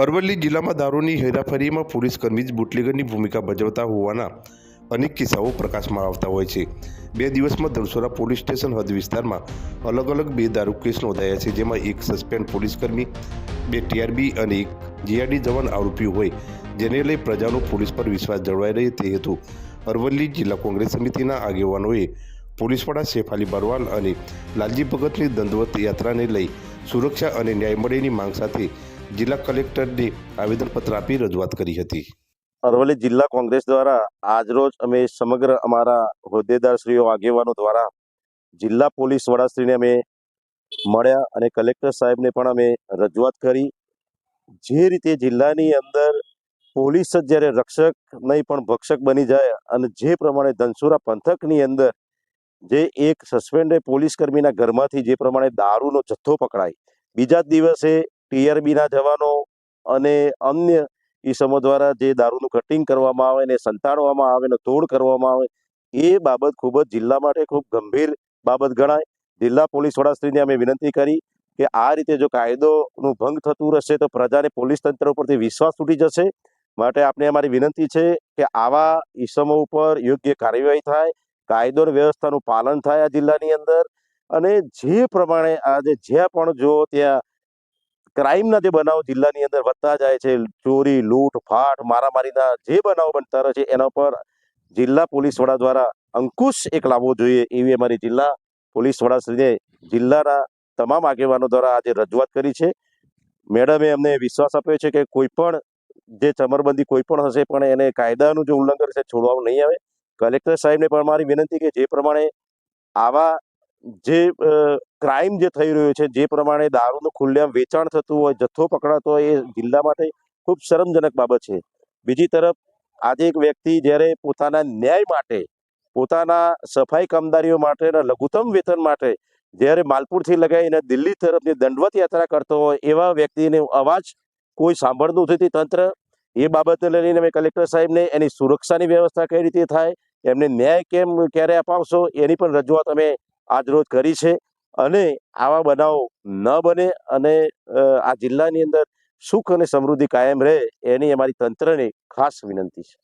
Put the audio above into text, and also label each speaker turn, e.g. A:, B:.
A: અરવલ્લી જિલ્લામાં દારૂની હેરાફેરીમાં પોલીસ કર્મી જ બુટલેગરની ભૂમિકા ભજવતા હોવાના અનેક કિસ્સાઓ પ્રકાશમાં આવતા હોય છે. બે દિવસમાં ધનસોરા પોલીસ સ્ટેશન હદ વિસ્તારમાં અલગ અલગ બે દારૂ કેસ નોંધાયા છે, જેમાં એક સસ્પેન્ડ પોલીસકર્મી બે ટીઆરબી અને એક જીઆરડી જવાન આરોપી હોય, જેને લઈ પ્રજાનો પોલીસ પર વિશ્વાસ જળવાઈ રહે તે હેતુ અરવલ્લી જિલ્લા કોંગ્રેસ સમિતિના આગેવાનોએ પોલીસવાળા શેફ અલી બરવાલ અને લાલજી ભગતની દંડવત યાત્રાને લઈ સુરક્ષા અને ન્યાય મળેની માંગ સાથે જિલ્લા કલેક્ટરને આવેદનપત્ર આપી રજૂઆત કરી હતી.
B: અરવલ્લી જિલ્લા કોંગ્રેસ દ્વારા આજરોજ અમે સમગ્ર અમારા હોદ્દેદારશ્રીઓ, આગેવાનો દ્વારા જિલ્લા પોલીસ વડાશ્રીને અમે મળ્યા અને કલેક્ટર સાહેબને પણ અમે રજૂઆત કરી. જે રીતે જિલ્લાની અંદર પોલીસ જ જ્યારે રક્ષક નહીં પણ ભક્ષક બની જાય અને જે પ્રમાણે ધનસુરા પંથકની અંદર જે એક સસ્પેન્ડેડ પોલીસ કર્મીના ઘરમાંથી જે પ્રમાણે દારૂનો જથ્થો પકડાય. બીજા દિવસે ટીઆરબીના જવાનો અને અન્ય ઈસમો દ્વારા જે દારૂનું કટિંગ કરવામાં આવે ને સંતાડવામાં આવે ને તોડ કરવામાં આવે, એ બાબત ખૂબ જ જિલ્લા માટે ખૂબ ગંભીર બાબત ગણાય. જિલ્લા પોલીસ વડાશ્રીને અમે વિનંતી કરી કે આ રીતે જો કાયદોનું ભંગ થતું રહેશે તો પ્રજાને પોલીસ તંત્ર ઉપરથી વિશ્વાસ તૂટી જશે. માટે આપણે અમારી વિનંતી છે કે આવા ઈસમો ઉપર યોગ્ય કાર્યવાહી થાય, કાયદો વ્યવસ્થાનું પાલન થાય આ જિલ્લાની અંદર. અને જે પ્રમાણે આજે જ્યાં પણ જો ત્યાં ક્રાઇમના જે બનાવો જિલ્લાની અંદર વધતા જાય છે, ચોરી, લૂંટ, ફાટ, મારામારીના જે બનાવો બનતા રહે છે, એના પર જિલ્લા પોલીસ વડા દ્વારા અંકુશ એક લાવવો જોઈએ એવી અમારી જિલ્લા પોલીસ વડાશ્રીને જિલ્લાના તમામ આગેવાનો દ્વારા આજે રજૂઆત કરી છે. મેડમે અમને વિશ્વાસ આપ્યો છે કે કોઈ પણ જે ચમરબંધી કોઈ પણ હશે પણ એને કાયદાનું જે ઉલ્લંઘન છે છોડવામાં નહીં આવે. કલેક્ટર સાહેબને પણ મારી વિનંતી કે જે પ્રમાણે આવા જે ક્રાઇમ જે થઈ રહ્યો છે, જે પ્રમાણે દારૂનું ખુલ્લેઆમ વેચાણ થતું હોય, જથ્થો પકડાતો હોય, એ જિલ્લા માટે ખૂબ શરમજનક બાબત છે. બીજી તરફ, આજે એક વ્યક્તિ જ્યારે પોતાના ન્યાય માટે, પોતાના સફાઈ કામદારીઓ માટે અને લઘુત્તમ વેતન માટે જ્યારે માલપુરથી લગાવીને દિલ્હી તરફની દંડવત યાત્રા કરતો હોય, એવા વ્યક્તિને અવાજ કોઈ સાંભળતું નથી. તંત્ર એ બાબતને લઈને અમે કલેક્ટર સાહેબને એની સુરક્ષાની વ્યવસ્થા કઈ રીતે થાય, એમને ન્યાય કેમ ક્યારે અપાવશો, એની પણ રજૂઆત અમે આજરોજ કરી છે અને આવા બનાવો ન બને અને આ જિલ્લાની અંદર સુખ અને સમૃદ્ધિ કાયમ રહે એની અમારી તંત્રને ખાસ વિનંતી છે.